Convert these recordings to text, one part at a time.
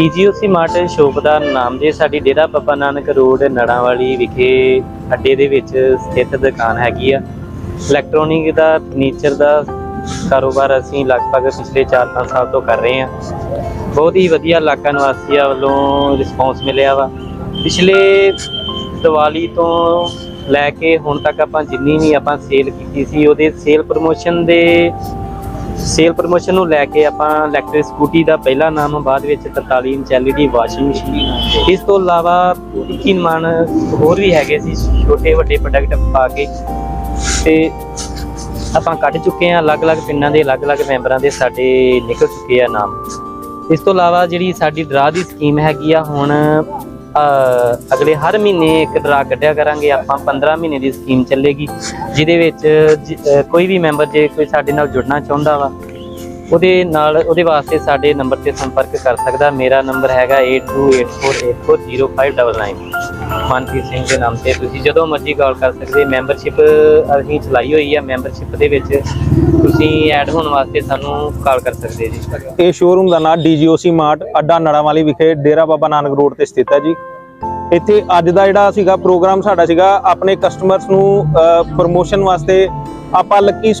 ਟੀਜੀਓਸੀ mart shop ਦਾ ਨਾਮ ਜੇ, ਸਾਡੀ ਡੇਰਾ ਬਾਬਾ ਨਾਨਕ ਰੋਡ, ਨੜਾਂਵਾਲੀ ਵਿਖੇ ਅੱਡੇ ਦੇ ਵਿੱਚ ਸਥਿਤ ਦੁਕਾਨ ਹੈਗੀ ਆ। ਇਲੈਕਟ੍ਰੋਨਿਕ ਦਾ ਫਰਨੀਚਰ ਦਾ ਕਾਰੋਬਾਰ ਅਸੀਂ ਲਗਭਗ ਪਿਛਲੇ 4-5 ਸਾਲ ਤੋਂ ਕਰ ਰਹੇ ਹਾਂ। ਬਹੁਤ ਹੀ ਵਧੀਆ ਇਲਾਕਾ ਨਿਵਾਸੀਆਂ ਵੱਲੋਂ ਰਿਸਪੌਂਸ ਮਿਲਿਆ ਵਾ। ਪਿਛਲੇ ਦੀਵਾਲੀ ਤੋਂ ਲੈ ਕੇ ਹੁਣ ਤੱਕ ਆਪਾਂ ਜਿੰਨੀ ਵੀ ਆਪਾਂ ਸੇਲ ਕੀਤੀ ਸੀ, ਉਹਦੇ ਸੇਲ ਪ੍ਰੋਮੋਸ਼ਨ ਦੇ ਸੇਲ ਪ੍ਰੋਮੋਸ਼ਨ ਨੂੰ ਲੈ ਕੇ ਆਪਾਂ ਇਲੈਕਟ੍ਰਿਕ ਸਕੂਟੀ ਦਾ ਪਹਿਲਾ ਨਾਮ ਬਾਅਦ ਵਿੱਚ 43 ਇੰਚ LED ਵਾਸ਼ਿੰਗ ਮਸ਼ੀਨ ਇਸ ਤੋਂ ਇਲਾਵਾ 21 ਮਨ ਹੋਰ ਵੀ ਹੈਗੇ ਸੀ, ਛੋਟੇ ਵੱਡੇ ਪ੍ਰੋਡਕਟ ਪਾ ਕੇ। ਤੇ ਆਪਾਂ ਕੱਢ ਚੁੱਕੇ ਹਾਂ, ਅਲੱਗ-ਅਲੱਗ ਪਿੰਡਾਂ ਦੇ ਅਲੱਗ-ਅਲੱਗ ਮੈਂਬਰਾਂ ਦੇ ਸਾਡੇ ਨਿਕਲ ਚੁੱਕੇ ਆ ਨਾਮ। ਇਸ ਤੋਂ ਇਲਾਵਾ ਜਿਹੜੀ ਸਾਡੀ ਡਰਾ ਦੀ ਸਕੀਮ ਹੈਗੀ ਆ, ਹੁਣ ਅਗਲੇ ਹਰ ਮਹੀਨੇ ਇੱਕ ਡਰਾ ਕੱਢਿਆ ਕਰਾਂਗੇ। ਆਪਾਂ 15 ਮਹੀਨੇ ਦੀ ਸਕੀਮ ਚੱਲੇਗੀ, ਜਿਹਦੇ ਵਿੱਚ ਜ- ਕੋਈ ਵੀ ਮੈਂਬਰ ਜੇ ਕੋਈ ਸਾਡੇ ਨਾਲ ਜੁੜਨਾ ਚਾਹੁੰਦਾ ਵਾ, ਉਹਦੇ ਨਾਲ, ਉਹਦੇ ਵਾਸਤੇ ਸਾਡੇ ਨੰਬਰ ਤੇ ਸੰਪਰਕ ਕਰ ਸਕਦਾ। ਮੇਰਾ ਨੰਬਰ ਹੈਗਾ 8284840599 ਮਨਪ੍ਰੀਤ ਸਿੰਘ ਦੇ ਨਾਮ ਤੇ। ਤੁਸੀਂ ਜਦੋਂ ਮਰਜ਼ੀ ਕਾਲ ਕਰ ਸਕਦੇ, ਮੈਂਬਰਸ਼ਿਪ ਅਸੀਂ ਚਲਾਈ ਹੋਈ ਹੈ ਮੈਂਬਰਸ਼ਿਪ ਦੇ ਵਿੱਚ ਤੁਸੀਂ ਐਡ ਹੋਣ ਵਾਸਤੇ ਸਾਨੂੰ ਕਾਲ ਕਰ ਸਕਦੇ ਜੀ। ਇਹ ਸ਼ੋਰੂਮ ਦਾ ਨਾਮ ਡੀਜੀਓਸੀ ਮਾਰਟ ਅੱਡਾ ਨੜਾਵਾਲੀ ਵਿਖੇ, ਡੇਰਾ ਬਾਬਾ ਨਾਨਕ ਰੋਡ ਤੇ ਸਥਿਤ ਹੈ ਜੀ। ਇੱਥੇ ਅੱਜ ਦਾ ਜਿਹੜਾ ਸੀਗਾ ਪ੍ਰੋਗਰਾਮ ਸਾਡਾ ਸੀਗਾ, ਆਪਣੇ ਕਸਟਮਰਸ ਨੂੰ ਪ੍ਰੋਮੋਸ਼ਨ ਵਾਸਤੇ ਆਪਾਂ ਲੱਕੀ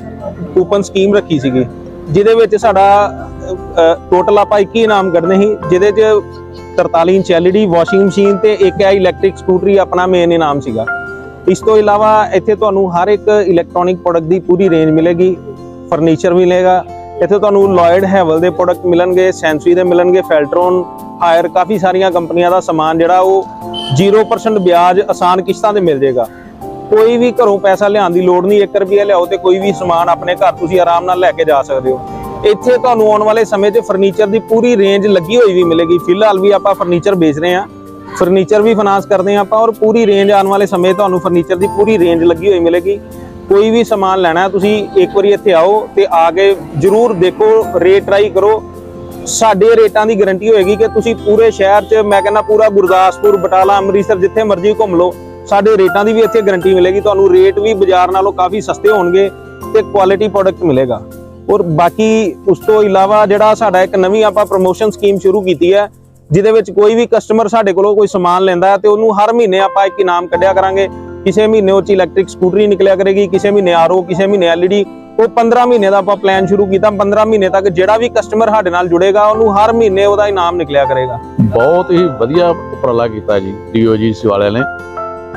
ਕੂਪਨ ਸਕੀਮ ਰੱਖੀ ਸੀਗੀ। ਜਿਹਦੇ ਵਿੱਚ ਸਾਡਾ ਟੋਟਲ ਆਪਾਂ 21 ਇਨਾਮ ਕੱਢਨੇ ਸੀ, ਜਿਹਦੇ 'ਚ 43 ਇੰਚ LED ਵਾਸ਼ਿੰਗ ਮਸ਼ੀਨ ਤੇ ਇੱਕ ਹੈ ਇਲੈਕਟ੍ਰਿਕ ਸਕੂਟਰੀ ਆਪਣਾ ਮੇਨ ਇਨਾਮ ਸੀਗਾ। ਇਸ ਤੋਂ ਇਲਾਵਾ ਇੱਥੇ ਤੁਹਾਨੂੰ ਹਰ ਇੱਕ ਇਲੈਕਟ੍ਰੋਨਿਕ ਪ੍ਰੋਡਕਟ ਦੀ ਪੂਰੀ ਰੇਂਜ ਮਿਲੇਗੀ ਫਰਨੀਚਰ ਮਿਲੇਗਾ। ਇੱਥੇ ਤੁਹਾਨੂੰ ਲੋਇਡ ਹੈਵਲ ਦੇ ਪ੍ਰੋਡਕਟ ਮਿਲਣਗੇ ਸੈਂਸੀ ਦੇ ਮਿਲਣਗੇ ਫੈਲਟਰੋਨ ਹਾਇਰ ਕਾਫੀ ਸਾਰੀਆਂ ਕੰਪਨੀਆਂ ਦਾ ਸਮਾਨ ਜਿਹੜਾ ਉਹ 0% ਵਿਆਜ ਆਸਾਨ ਕਿਸ਼ਤਾਂ ਤੇ ਮਿਲ ਜਾਏਗਾ। ਕੋਈ ਵੀ ਘਰੋਂ ਪੈਸਾ ਲਿਆਉਣ ਦੀ ਲੋੜ ਨਹੀਂ 1 ਰੁਪਿਆ ਲਿਆਓ ਤੇ ਕੋਈ ਵੀ ਸਮਾਨ ਆਪਣੇ ਘਰ ਤੁਸੀਂ ਆਰਾਮ ਨਾਲ ਲੈ ਕੇ ਜਾ ਸਕਦੇ ਹੋ। ਇੱਥੇ ਤੁਹਾਨੂੰ ਆਉਣ ਵਾਲੇ ਸਮੇਂ 'ਤੇ ਫਰਨੀਚਰ ਦੀ ਪੂਰੀ ਰੇਂਜ ਲੱਗੀ ਹੋਈ ਵੀ ਮਿਲੇਗੀ। ਫਿਲਹਾਲ ਵੀ ਆਪਾਂ ਫਰਨੀਚਰ ਵੇਚ ਰਹੇ ਹਾਂ। ਫਰਨੀਚਰ ਵੀ ਫਾਈਨਾਂਸ ਕਰਦੇ ਹਾਂ ਆਪਾਂ ਔਰ ਪੂਰੀ ਰੇਂਜ ਆਉਣ ਵਾਲੇ ਸਮੇਂ ਤੁਹਾਨੂੰ ਫਰਨੀਚਰ ਦੀ ਪੂਰੀ ਰੇਂਜ ਲੱਗੀ ਹੋਈ ਮਿਲੇਗੀ। ਕੋਈ ਵੀ ਸਮਾਨ ਲੈਣਾ ਤੁਸੀਂ ਇੱਕ ਵਾਰੀ ਇੱਥੇ ਆਓ ਤੇ ਆ ਕੇ ਜਰੂਰ ਦੇਖੋ ਰੇਟ ਟਰਾਈ ਕਰੋ। ਸਾਡੇ ਰੇਟਾਂ ਦੀ ਗਾਰੰਟੀ ਹੋਏਗੀ ਕਿ ਤੁਸੀਂ ਪੂਰੇ ਸ਼ਹਿਰ 'ਚ, ਮੈਂ ਕਹਿੰਦਾ ਪੂਰਾ ਗੁਰਦਾਸਪੁਰ, ਬਟਾਲਾ, ਅੰਮ੍ਰਿਤਸਰ ਜਿੱਥੇ ਮਰਜ਼ੀ ਘੁੰਮ ਲਓ, ਸਾਡੇ ਰੇਟਾਂ ਦੀ ਵੀ ਇੱਥੇ ਗਾਰੰਟੀ ਮਿਲੇਗੀ। ਤੁਹਾਨੂੰ ਰੇਟ ਵੀ ਬਾਜ਼ਾਰ ਨਾਲੋਂ ਕਾਫੀ ਸਸਤੇ ਹੋਣਗੇ ਤੇ ਕੁਆਲਿਟੀ ਪ੍ਰੋਡਕਟ ਮਿਲੇਗਾ। ਔਰ ਬਾਕੀ ਉਸ ਤੋਂ ਇਲਾਵਾ ਜਿਹੜਾ ਸਾਡਾ ਇੱਕ ਨਵੀਂ ਆਪਾਂ ਪ੍ਰੋਮੋਸ਼ਨ ਸਕੀਮ ਸ਼ੁਰੂ ਕੀਤੀ ਹੈ, ਜਿਹਦੇ ਵਿੱਚ ਕੋਈ ਵੀ ਕਸਟਮਰ ਸਾਡੇ ਕੋਲੋਂ ਕੋਈ ਸਮਾਨ ਲੈਂਦਾ ਹੈ ਤੇ ਉਹਨੂੰ ਹਰ ਮਹੀਨੇ ਆਪਾਂ ਇੱਕ ਇਨਾਮ ਕੱਢਿਆ ਕਰਾਂਗੇ। ਕਿਸੇ ਮਹੀਨੇ ਉਹ ਚ ਇਲੈਕਟ੍ਰਿਕ ਸਕੂਟਰੀ ਨਿਕਲਿਆ ਕਰੇਗੀ, ਕਿਸੇ ਮਹੀਨੇ ਆਰਓ ਕਿਸੇ ਮਹੀਨੇ ਐਲਈਡੀ ਉਹ 15 ਮਹੀਨੇ ਦਾ ਆਪਾਂ ਪਲਾਨ ਸ਼ੁਰੂ ਕੀਤਾ। 15 ਮਹੀਨੇ ਤੱਕ ਜਿਹੜਾ ਵੀ ਕਸਟਮਰ ਸਾਡੇ ਨਾਲ ਜੁੜੇਗਾ, ਉਹਨੂੰ ਹਰ ਮਹੀਨੇ ਉਹਦਾ ਇਨਾਮ ਨਿਕਲਿਆ ਕਰੇਗਾ। ਬਹੁਤ ਹੀ ਵਧੀਆ ਉਪਰਾਲਾ ਕੀਤਾ ਜੀ ਡੀਓਜੀ ਵਾਲਿਆਂ ਨੇ।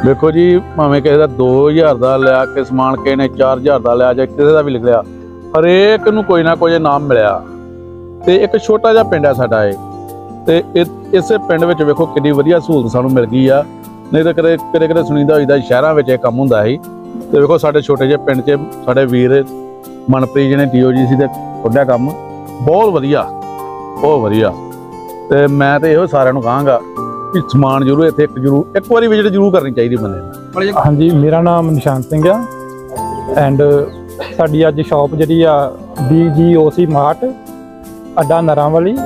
ਵੇਖੋ ਜੀ, ਭਾਵੇਂ ਕਿਸੇ ਦਾ 2000 ਦਾ ਲਿਆ ਕੇ ਸਮਾਨ ਕਿਸੇ ਨੇ 4000 ਦਾ ਲਿਆ ਜਾਂ ਕਿਸੇ ਦਾ ਵੀ ਲਿਖ ਲਿਆ ਹਰੇਕ ਨੂੰ ਕੋਈ ਨਾ ਕੋਈ ਇਨਾਮ ਮਿਲਿਆ। ਤੇ ਇੱਕ ਛੋਟਾ ਜਿਹਾ ਪਿੰਡ ਹੈ ਸਾਡਾ ਇਹ। ਤੇ ਇਹ- ਇਸੇ ਪਿੰਡ ਵਿੱਚ ਵੇਖੋ ਕਿੰਨੀ ਵਧੀਆ ਸਹੂਲਤ ਸਾਨੂੰ ਮਿਲ ਗਈ ਆ। ਨਹੀਂ ਤਾਂ ਕਦੇ ਕਦੇ ਕਦੇ ਸੁਣੀਦਾ ਹੋਈਦਾ ਸ਼ਹਿਰਾਂ ਵਿੱਚ ਇਹ ਕੰਮ ਹੁੰਦਾ ਸੀ। ਤੇ ਵੇਖੋ ਸਾਡੇ ਛੋਟੇ ਜਿਹੇ ਪਿੰਡ 'ਚ ਸਾਡੇ ਵੀਰ ਮਨਪ੍ਰੀਤ ਜੀ ਨੇ ਡੀਓਜੀ ਸੀ ਤੇ ਖੋਲਿਆ ਕੰਮ। ਬਹੁਤ ਵਧੀਆ। ਬਹੁਤ ਵਧੀਆ। ਤੇ ਮੈਂ ਤੇ ਇਹੋ ਸਾਰਿਆਂ ਨੂੰ ਕਹਾਂਗਾ ਕਿ ਸਮਾਨ ਜ਼ਰੂਰ ਇੱਥੇ ਇੱਕ ਜ਼ਰੂਰ ਇੱਕ ਵਾਰੀ ਵਿਜ਼ਿਟ ਜ਼ਰੂਰ ਕਰਨੀ ਚਾਹੀਦੀ ਬੰਦੇ ਨੂੰ। ਹਾਂਜੀ, ਮੇਰਾ ਨਾਮ ਨਿਸ਼ਾਨ ਸਿੰਘ ਆ। ਐਂਡ ਸਾਡੀ ਅੱਜ ਸ਼ਾਪ ਜਿਹੜੀ ਆ BGOC ਮਾਰਟ ਅੱਡਾ ਨਰਾਂਵਾਲੀ,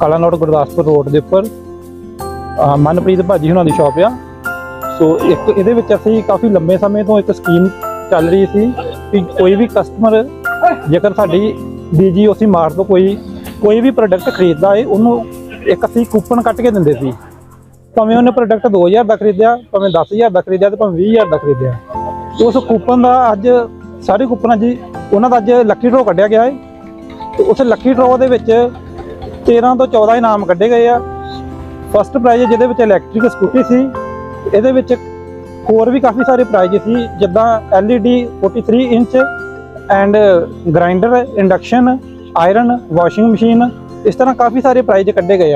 ਕਲਾਨੌਰ ਗੁਰਦਾਸਪੁਰ ਰੋਡ ਦੇ ਉੱਪਰ। ਅਹ ਮਨਪ੍ਰੀਤ ਭਾਜੀ ਹੁਣਾਂ ਦੀ ਸ਼ਾਪ ਆ। ਸੋ ਇੱਕ ਇਹਦੇ ਵਿੱਚ ਅਸੀਂ ਕਾਫੀ ਲੰਬੇ ਸਮੇਂ ਤੋਂ ਇੱਕ ਸਕੀਮ ਚੱਲ ਰਹੀ ਸੀ ਕਿ ਕੋਈ ਵੀ ਕਸਟਮਰ ਜੇਕਰ ਸਾਡੀ BGOC ਮਾਰਟ ਤੋਂ ਕੋਈ ਕੋਈ ਵੀ ਪ੍ਰੋਡਕਟ ਖਰੀਦਦਾ ਹੈ ਉਹਨੂੰ ਇੱਕ ਅਸੀਂ ਕੂਪਨ ਕੱਟ ਕੇ ਦਿੰਦੇ ਸੀ। ਭਾਵੇਂ ਉਹਨੇ ਪ੍ਰੋਡਕਟ 2000 ਦਾ ਖਰੀਦਿਆ, ਭਾਵੇਂ 10000 ਦਾ ਖਰੀਦਿਆ ਤੇ ਭਾਵੇਂ 20000 ਦਾ ਖਰੀਦਿਆ। ਉਸ ਕੂਪਨ ਦਾ ਅੱਜ ਸਾਰੇ ਕੂਪਨਾਂ ਜੀ, ਉਹਨਾਂ ਦਾ ਅੱਜ ਲੱਕੀ ਡਰੋ ਕੱਢਿਆ ਗਿਆ ਹੈ। ਤੇ ਉਸ ਲੱਕੀ ਡਰੋ ਦੇ ਵਿੱਚ 13 ਤੋਂ 14 ਇਨਾਮ ਕੱਢੇ ਗਏ ਆ। ਫਸਟ ਪ੍ਰਾਈਜ਼ ਜਿਹਦੇ ਵਿੱਚ ਇਲੈਕਟ੍ਰਿਕ ਸਕੂਟੀ ਸੀ, ਇਹਦੇ ਵਿੱਚ ਹੋਰ ਵੀ ਕਾਫੀ ਸਾਰੇ ਪ੍ਰਾਈਜ਼ ਸੀ, ਜਿੱਦਾਂ LED 43 inch and grinder induction iron washing machine ਇਸ ਤਰ੍ਹਾਂ ਕਾਫੀ ਸਾਰੇ ਪ੍ਰਾਈਜ਼ ਕੱਢੇ ਗਏ ਆ।